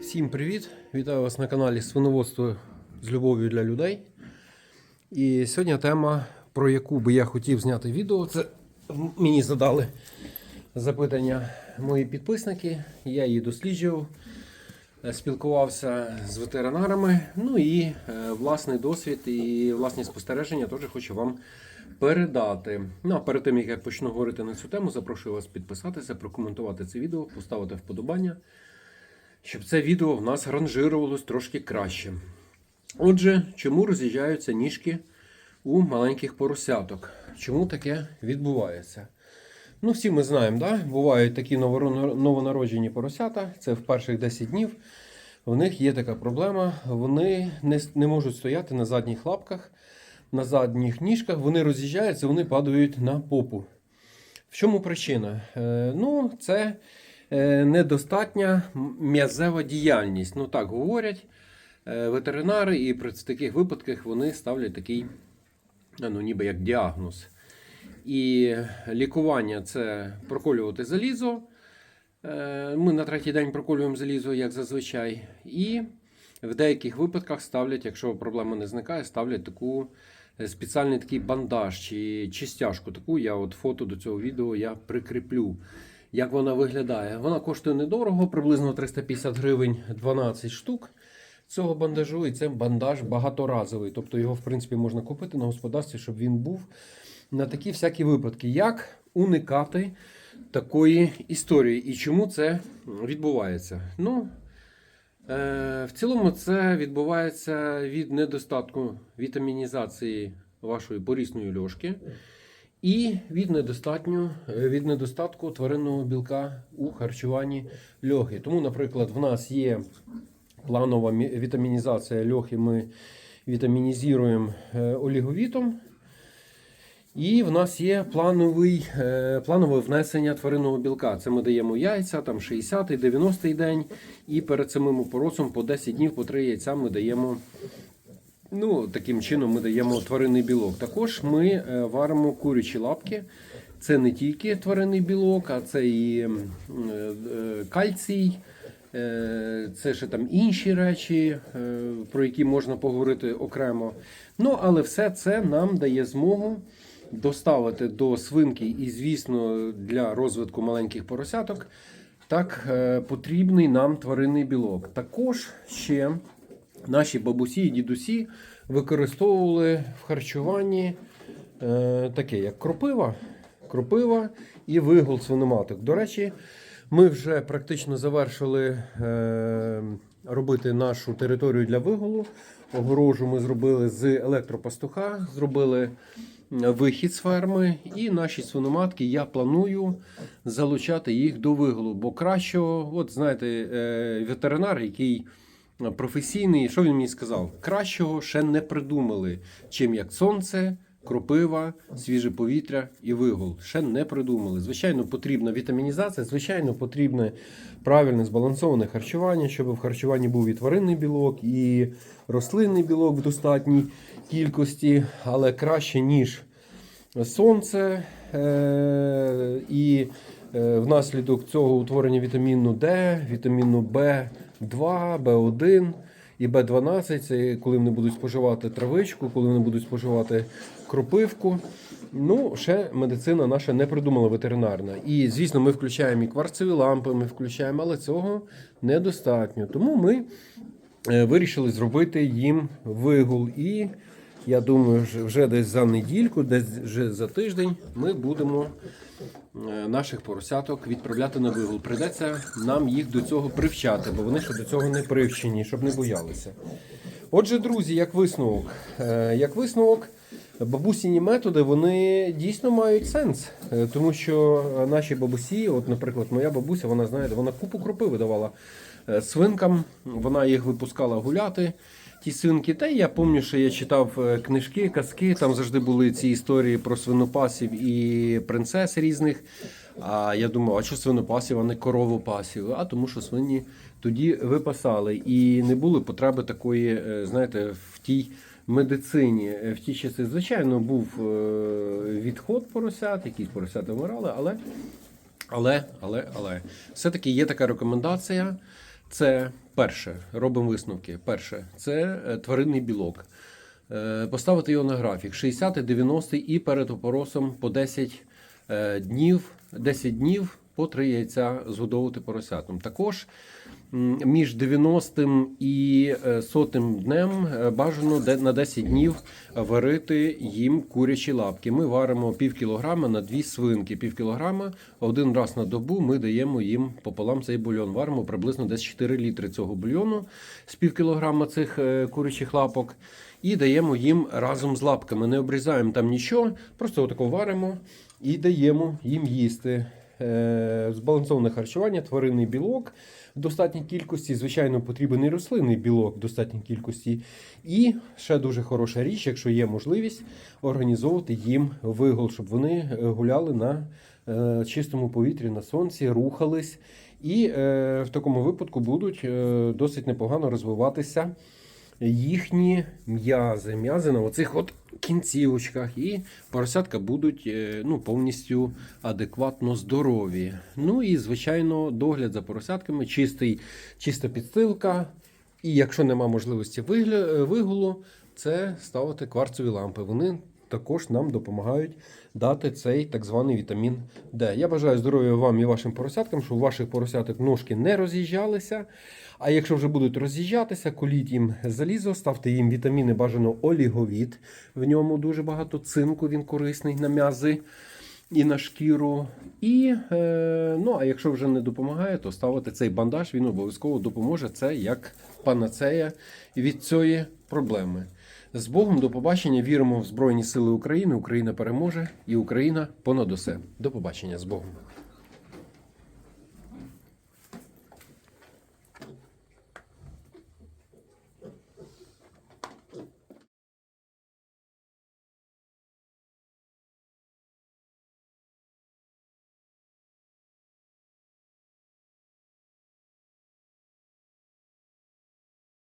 Всім привіт! Вітаю вас на каналі Свиноводство з любов'ю для людей. І сьогодні тема, про яку би я хотів зняти відео, це мені задали запитання мої підписники. Я її досліджував, е, спілкувався з ветеринарами. Ну і е, власний досвід і власні спостереження теж хочу вам передати. Ну а перед тим як я почну говорити на цю тему, запрошую вас підписатися, прокоментувати це відео, поставити вподобання щоб це відео в нас ранжирувалось трошки краще. Отже, чому роз'їжджаються ніжки у маленьких поросяток? Чому таке відбувається? Ну, всі ми знаємо, да? бувають такі новонароджені поросята, це в перших 10 днів. В них є така проблема, вони не, не можуть стояти на задніх лапках, на задніх ніжках, вони роз'їжджаються, вони падають на попу. В чому причина? Е, ну, це е, недостатня м'язева діяльність. Ну так говорять е, ветеринари, і при таких випадках вони ставлять такий, ну, ніби як діагноз. І лікування це проколювати залізо. Ми на третій день проколюємо залізо, як зазвичай. І в деяких випадках ставлять, якщо проблема не зникає, ставлять таку спеціальний такий бандаж чи, чи стяжку. Таку я от фото до цього відео я прикріплю. Як вона виглядає? Вона коштує недорого, приблизно 350 гривень 12 штук цього бандажу. І це бандаж багаторазовий. Тобто його, в принципі, можна купити на господарстві, щоб він був на такі всякі випадки. Як уникати такої історії і чому це відбувається? Ну, е, в цілому це відбувається від недостатку вітамінізації вашої порісної льошки і від е, від недостатку тваринного білка у харчуванні льохи. Тому, наприклад, в нас є планова вітамінізація льохи. Ми вітамінізуємо е, оліговітом. І в нас є плановий, е, планове внесення тваринного білка. Це ми даємо яйця, там 60-й, 90-й день. І перед самим опоросом по 10 днів, по 3 яйця ми даємо. Ну, таким чином ми даємо тваринний білок. Також ми е, варимо курячі лапки. Це не тільки тваринний білок, а це і е, кальцій, це ще там інші речі, про які можна поговорити окремо. Ну, але все це нам дає змогу доставити до свинки і, звісно, для розвитку маленьких поросяток так е, потрібний нам тваринний білок. Також ще наші бабусі і дідусі використовували в харчуванні е, таке, як кропива, кропива і вигул свиноматок. До речі, ми вже практично завершили е, робити нашу територію для вигулу. Огорожу ми зробили з електропастуха, зробили вихід з ферми, і наші свиноматки я планую залучати їх до вигулу. Бо кращого, от знаєте, е, ветеринар, який професійний, що він мені сказав? Кращого ще не придумали, чим як сонце. Кропива, свіже повітря і вигул. Ще не придумали. Звичайно, потрібна вітамінізація, звичайно, потрібне правильне збалансоване харчування, щоб в харчуванні був і тваринний білок, і рослинний білок в достатній кількості, але краще, ніж сонце. Е- і е, внаслідок цього утворення вітаміну Д, вітаміну В2, В1 і Б12, це коли вони будуть споживати травичку, коли вони будуть споживати кропивку. Ну, ще медицина наша не придумала ветеринарна. І, звісно, ми включаємо і кварцеві лампи, ми включаємо, але цього недостатньо. Тому ми е, вирішили зробити їм вигул. І я думаю, вже десь за недільку, десь вже за тиждень ми будемо е, наших поросяток відправляти на вигул. Прийдеться нам їх до цього привчати, бо вони ще до цього не привчені, щоб не боялися. Отже, друзі, як висновок, Е, як висновок, бабусіні методи вони дійсно мають сенс, Е, тому що наші бабусі, от, наприклад, моя бабуся, вона знаєте, вона купу кропи видавала свинкам, вона їх випускала гуляти. Ті свинки, та я пам'ятаю, що я читав е, книжки, казки. Там завжди були ці історії про свинопасів і принцес різних. А я думав, а що свинопасів, а не коровопасів? А тому, що свині тоді випасали. І не було потреби такої, е, знаєте, в тій медицині. Е, В ті часи, звичайно, був е, відход поросят, якісь поросята вмирали, але Але, але, але, все-таки є така рекомендація. Це перше, робимо висновки. Перше, це е, тваринний білок. Е, Поставити його на графік 60, 90 і перед опоросом по 10 е, днів, 10 днів по 3 яйця згодовувати поросятам. Також між 90 і е, 100 днем е, бажано на 10 днів варити їм курячі лапки. Ми варимо пів кілограма на дві свинки. Пів кілограма один раз на добу ми даємо їм пополам цей бульйон. Варимо приблизно десь 4 літри цього бульйону з пів кілограма цих е, курячих лапок. І даємо їм разом з лапками. Не обрізаємо там нічого, просто отако варимо і даємо їм їсти. Е, Збалансоване харчування, тваринний білок в достатній кількості. Звичайно, потрібен і рослинний білок в достатній кількості. І ще дуже хороша річ, якщо є можливість, організовувати їм вигул, щоб вони е, гуляли на е, чистому повітрі, на сонці, рухались. І в такому випадку будуть досить непогано розвиватися їхні м'язи, м'язи на оцих от кінцівочках, і поросятка будуть е, ну, повністю адекватно здорові. Ну і, звичайно, догляд за поросятками, чистий, чиста підстилка. І якщо нема можливості е, вигулу, це ставити кварцеві лампи. Вони також нам допомагають дати цей так званий вітамін Д. Я бажаю здоров'я вам і вашим поросяткам, щоб у ваших поросяток ножки не роз'їжджалися. А якщо вже будуть роз'їжджатися, коліть їм залізо, ставте їм вітаміни, бажано оліговіт. В ньому дуже багато цинку, він корисний на м'язи і на шкіру. І, е, ну, а якщо вже не допомагає, то ставити цей бандаж, він обов'язково допоможе. Це як панацея від цієї проблеми. З Богом до побачення. Віримо в Збройні Сили України. Україна переможе і Україна понад усе. До побачення з Богом.